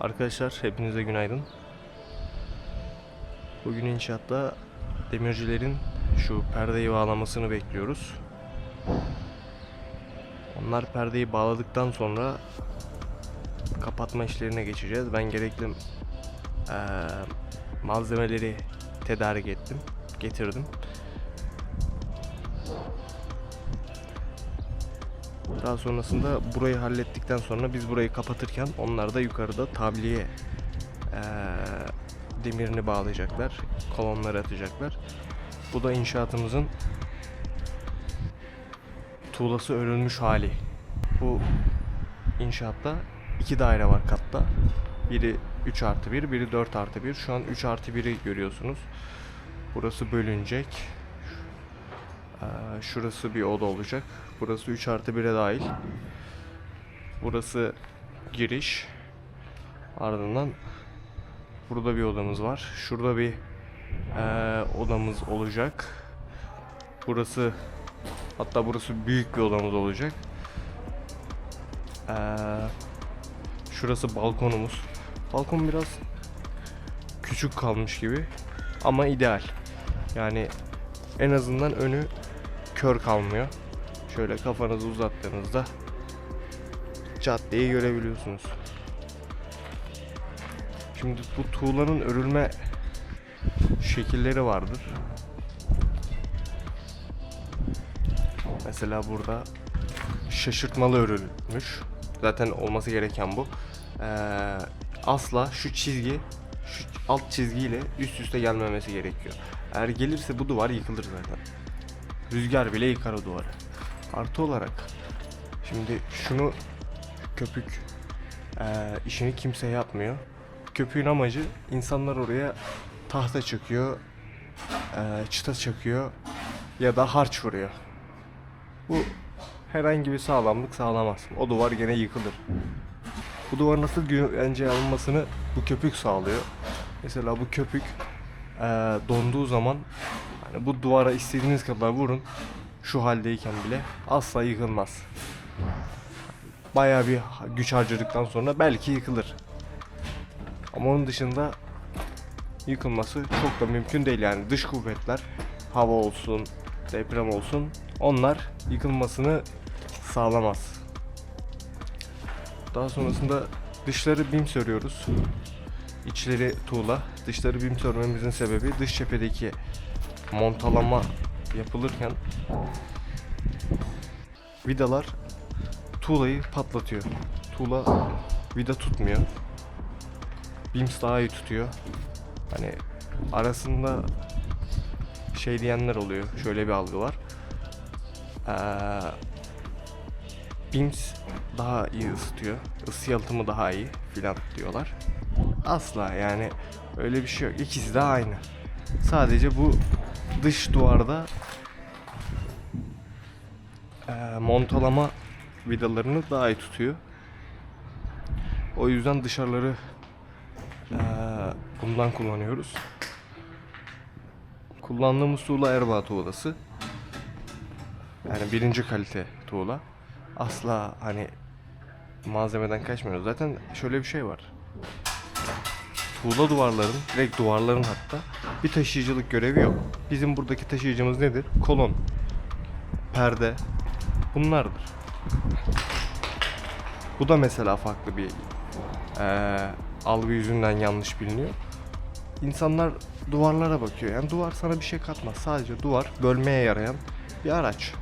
Arkadaşlar hepinize günaydın. Bugün inşaatta demircilerin şu perdeyi bağlamasını bekliyoruz. Onlar perdeyi bağladıktan sonra kapatma işlerine geçeceğiz. Ben gerekli eee, malzemeleri tedarik ettim, getirdim. Daha sonrasında burayı hallettikten sonra biz burayı kapatırken onlar da yukarıda tabliye eee, demirini bağlayacaklar. Kolonları atacaklar. Bu da inşaatımızın tuğlası örülmüş hali. Bu inşaatta iki daire var katta. Biri 3 artı 1, biri 4 artı 1. Şu an 3 artı 1'i görüyorsunuz. Burası bölünecek. Ee, şurası bir oda olacak. Burası 3 artı 1'e dahil. Burası giriş. Ardından burada bir odamız var. Şurada bir eee, odamız olacak. Burası hatta burası büyük bir odamız olacak. Eee, şurası balkonumuz. Balkon biraz küçük kalmış gibi ama ideal. Yani en azından önü kör kalmıyor. Şöyle kafanızı uzattığınızda caddeyi görebiliyorsunuz. Şimdi bu tuğlanın örülme şekilleri vardır. Mesela burada şaşırtmalı örülmüş. Zaten olması gereken bu. Ee, asla şu çizgi şu alt çizgiyle üst üste gelmemesi gerekiyor. Eğer gelirse bu duvar yıkılır zaten. Rüzgar bile yıkar o duvarı. Artı olarak şimdi şunu köpük eee, işini kimse yapmıyor. Köpüğün amacı insanlar oraya tahta çakıyor, eee, çıta çakıyor ya da harç vuruyor. Bu herhangi bir sağlamlık sağlamaz. O duvar gene yıkılır. Bu duvar nasıl güvenceye alınmasını bu köpük sağlıyor. Mesela bu köpük eee, donduğu zaman hani bu duvara istediğiniz kadar vurun şu haldeyken bile asla yıkılmaz. Bayağı bir güç harcadıktan sonra belki yıkılır. Ama onun dışında yıkılması çok da mümkün değil yani dış kuvvetler hava olsun deprem olsun onlar yıkılmasını sağlamaz. Daha sonrasında dışları bim sörüyoruz. İçleri tuğla. Dışları bim sörmemizin sebebi dış cephedeki montalama yapılırken vidalar tuğlayı patlatıyor. Tuğla vida tutmuyor. Bims daha iyi tutuyor. Hani arasında şey diyenler oluyor. Şöyle bir algı var. Ee, Bims daha iyi ısıtıyor. Isı yalıtımı daha iyi filan diyorlar. Asla yani öyle bir şey yok. İkisi de aynı. Sadece bu dış duvarda eee, montalama vidalarını daha iyi tutuyor. O yüzden dışarıları eee, bundan kullanıyoruz. Kullandığımız tuğla Erbaa tuğlası. Yani birinci kalite tuğla. Asla hani malzemeden kaçmıyoruz. Zaten şöyle bir şey var. Tuğla duvarların, direkt duvarların hatta bir taşıyıcılık görevi yok. Bizim buradaki taşıyıcımız nedir? Kolon, perde, bunlardır. Bu da mesela farklı bir eee, algı yüzünden yanlış biliniyor. İnsanlar duvarlara bakıyor. Yani duvar sana bir şey katmaz. Sadece duvar bölmeye yarayan bir araç.